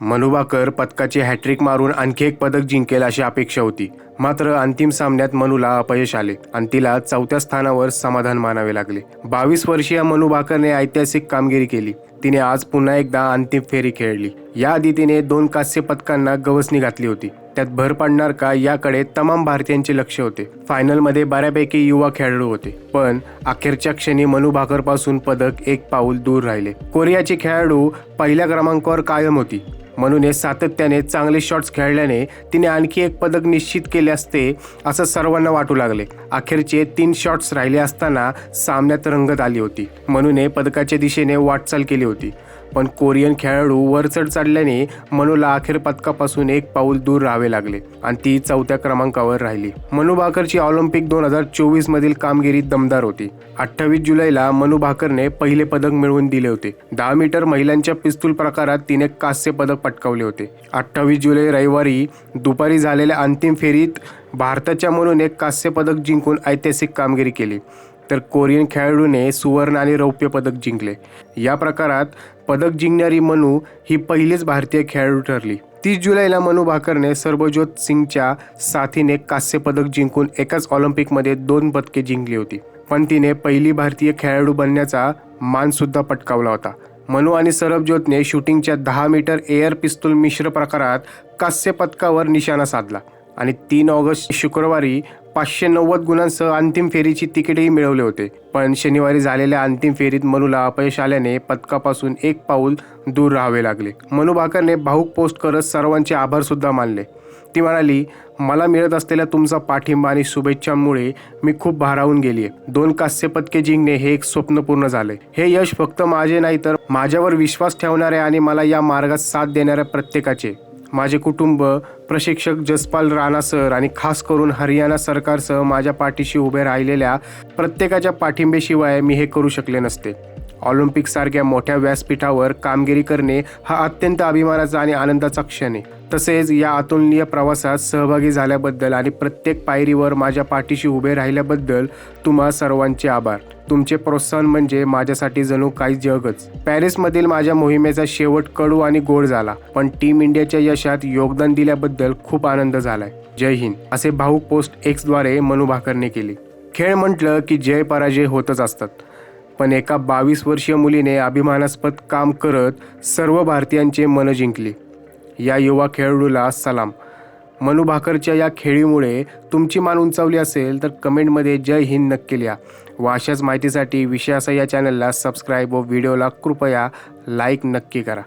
मनुबाकर पदकाची हॅट्रिक मारून आणखी एक पदक जिंकेल अशी अपेक्षा होती. मात्र अंतिम सामन्यात मनुला अपयश आले. आणि तिला चौथ्या स्थानावर समाधान मानावे लागले. बावीस वर्षीय मनुबाकरने ऐतिहासिक कामगिरी केली. तिने आज पुन्हा एकदा अंतिम फेरी खेळली. याआधी तिने दोन कांस्य पदकांना गवसणी घातली होती. त्यात भर पडणार का याकडे तमाम भारतीयांचे लक्ष होते. फायनलमध्ये बऱ्यापैकी युवा खेळाडू होते. पण अखेरच्या क्षणी मनु भाकरपासून पदक एक पाऊल दूर राहिले. कोरियाची खेळाडू पहिल्या क्रमांकावर कायम होती. म्हणून हे सातत्याने चांगले शॉट्स खेळल्याने तिने आणखी एक पदक निश्चित केले असते असं सर्वांना वाटू लागले. अखेरचे तीन शॉट्स राहिले असताना सामन्यात रंगत आली होती. म्हणून हे पदकाच्या दिशेने वाटचाल केली होती. पण कोरियन खेळाडू वरचढ चढल्याने मनूला अखेर पदकापासून एक पाऊल दूर राहावे लागले आणि ती चौथ्या क्रमांकावर राहिली. मनू भाकरची ऑलिम्पिक दोन हजार चोवीस मधील कामगिरी दमदार होती. अठ्ठावीस जुलैला मनू भाकरने पहिले पदक मिळवून दिले होते. दहा मीटर महिलांच्या पिस्तूल प्रकारात तिने कांस्य पदक पटकावले होते. अठ्ठावीस जुलै रविवारी दुपारी झालेल्या अंतिम फेरीत भारताच्या मनूने कांस्य पदक जिंकून ऐतिहासिक कामगिरी केली. तर कोरियन खेळाडूने सुवर्ण आणि रौप्य पदक जिंकले. या प्रकारात पदक जिंकणारी मनू ही पहिलीच भारतीय खेळाडू ठरली. तीस जुलैला मनू भाकरने सर्वज्योत सिंगच्या साथीने कांस्य पदक जिंकून एकाच ऑलिम्पिकमध्ये दोन पदके जिंकली होती. पण तिने पहिली भारतीय खेळाडू बनण्याचा मानसुद्धा पटकावला होता. मनू आणि सरबज्योतने शूटिंगच्या दहा मीटर एअर पिस्तूल मिश्र प्रकारात कांस्य पदकावर निशाणा साधला आणि तीन ऑगस्ट शुक्रवारी पाचशे नव्वद गुणांसह अंतिम फेरीची तिकीटही मिळवले होते. पण शनिवारी झालेल्या अंतिम फेरीत मनूला अपयश आल्याने पदकापासून एक पाऊल दूर राहावे लागले. मनू भाकरने भाऊक पोस्ट करत सर्वांचे आभार सुद्धा मानले. ती म्हणाली मला मिळत असलेल्या तुमचा पाठिंबा आणि शुभेच्छांमुळे मी खूप भारावून गेली आहे दोन कास्य पदके जिंकणे हे एक स्वप्न पूर्ण झाले हे यश फक्त माझे नाही तर माझ्यावर विश्वास ठेवणाऱ्या आणि मला या मार्गात साथ देणाऱ्या प्रत्येकाचे. माझे कुटुंब प्रशिक्षक जसपाल राणा सर आणि खास करून हरियाणा सरकारसह माझ्या पाठीशी उभे राहिलेल्या प्रत्येकाच्या पाठिंबेशिवाय मी हे करू शकले नसते. ऑलिम्पिकसारख्या मोठ्या व्यासपीठावर कामगिरी करणे हा अत्यंत अभिमानाचा आणि आनंदाचा क्षण आहे. तसेच या अतुलनीय प्रवासात सहभागी झाल्याबद्दल आणि प्रत्येक पायरीवर माझ्या पाठीशी उभे राहिल्याबद्दल तुम्हा सर्वांचे आभार. तुमचे प्रोत्साहन म्हणजे माझ्यासाठी जणू काही जगच. पॅरिसमधील माझ्या मोहिमेचा शेवट कडू आणि गोड झाला पण टीम इंडियाच्या यशात योगदान दिल्याबद्दल खूप आनंद झालाय. जय हिंद. असे भाऊक पोस्ट एक्सद्वारे मनु भाकरने केली. खेळ म्हटलं की जय पराजय होतच असतात. पण एका बावीस वर्षीय मुलीने अभिमानास्पद काम करत सर्व भारतीयांचे मन जिंकले. या युवा खेळाडूला सलाम. मनू भाकरच्या या खेळीमुळे तुमची मान उंचावली असेल तर कमेंटमध्ये जय हिंद नक्की लिहा. व अशाच माहितीसाठी विषयाचा या चॅनलला सबस्क्राईब व व्हिडिओला कृपया लाईक नक्की करा.